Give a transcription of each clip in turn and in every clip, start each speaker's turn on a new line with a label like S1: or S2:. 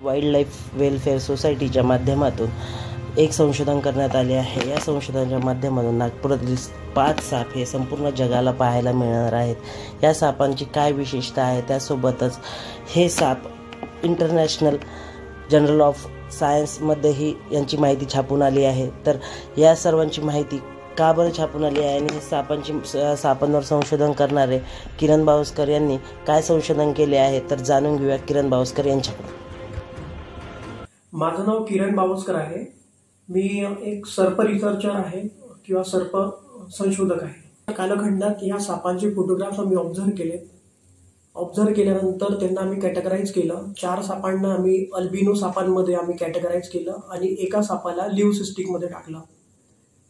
S1: Wild life welfare सोसायटीच्या माध्यमातून एक संशोधन करण्यात आले आहे. या संशोधनाच्या माध्यमातून नागपुरातील पाच साप हे संपूर्ण जगाला पाहायला मिळणार आहेत. या सापांची काय विशेषता आहे? त्यासोबतच हे साप इंटरनॅशनल जनरल ऑफ सायन्समध्येही यांची माहिती छापून आली आहे. तर या सर्वांची माहिती का बरं छापून आली आहे आणि सापांची स- सापांवर संशोधन करणारे किरण बावस्कर यांनी काय संशोधन केले आहे? तर जाणून घेऊया किरण बावस्कर यांच्याकडून.
S2: माझं नाव किरण बावस्कर आहे. मी एक सर्प रिसर्चर आहे किंवा सर्प संशोधक आहे. कालखंडात या सापांचे फोटोग्राफ्स आम्ही ऑब्झर्व केलेत ऑब्झर्व केल्यानंतर त्यांना आम्ही कॅटेगराईज केलं. चार सापांना आम्ही अल्बिनो सापांमध्ये आम्ही कॅटेगराईज केलं आणि एका सापाला लिव्ह सिस्टिकमध्ये टाकलं.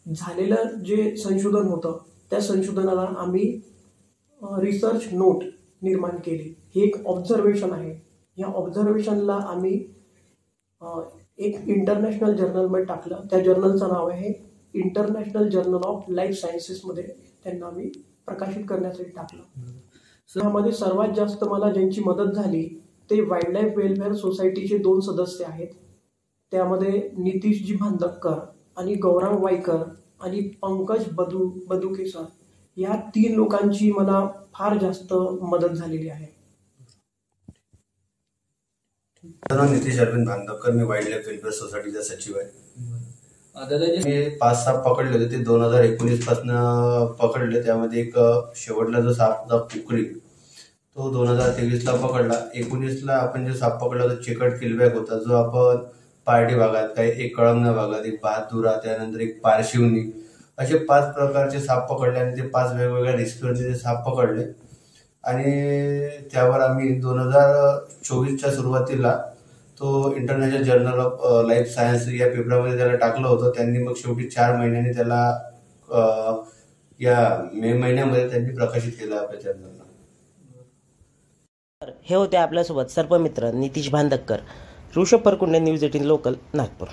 S2: झालेलं जे संशोधन होतं त्या संशोधनाला आम्ही रिसर्च नोट निर्माण केली. हे एक ऑब्झर्वेशन आहे. या ऑब्झर्वेशनला आम्ही एक इंटरनॅशनल जर्नलमध्ये टाकलं. त्या जर्नलचं नाव आहे इंटरनॅशनल जर्नल ऑफ लाईफ सायन्सेसमध्ये त्यांना आम्ही प्रकाशित करण्यासाठी टाकलं. यामध्ये सर्वात जास्त मला ज्यांची मदत झाली ते वाईल्ड लाईफ वेलफेअर सोसायटीचे दोन सदस्य आहेत. त्यामध्ये नितीशजी भांदक्कर आणि गौरव वाईकर आणि पंकज बदू बदुकेसर. या तीन लोकांची मला फार जास्त मदत झालेली आहे.
S3: नितीश अरविंद भांदकर मी वाईल्ड लाईफ वेलफेअर सोसायटीचा सचिव आहे. मी पाच साप पकडले होते ते दोन हजार एकोणीस पासन पकडले. त्यामध्ये एक शेवटला जो साप होता पुकरी तो दोन हजार तेवीस ला पकडला. एकोणीस ला आपण जो साप पकडला होता चिकट किलबॅक होता. जो आपण पार्टी भागात काही एक कळमना भागात एक बहादुरा त्यानंतर एक पारशिवनी असे पाच प्रकारचे साप पकडले आणि ते पाच वेगवेगळ्या रेस्क्यूचे ते साप पकडले. आणि त्यावर आम्ही दोन हजार चोवीसच्या सुरुवातीला तो international journal of life science या पेपरामध्ये त्याला टाकलं होतं. त्यांनी मग शेवटी चार महिन्यांनी त्याला या मे महिन्यामध्ये त्यांनी प्रकाशित केलं आपल्या जर्नलला
S1: हे होते आपल्यासोबत सर्पमित्र Nitish Bhandakkar Rishabh Parkunde news eighteen local Nagpur.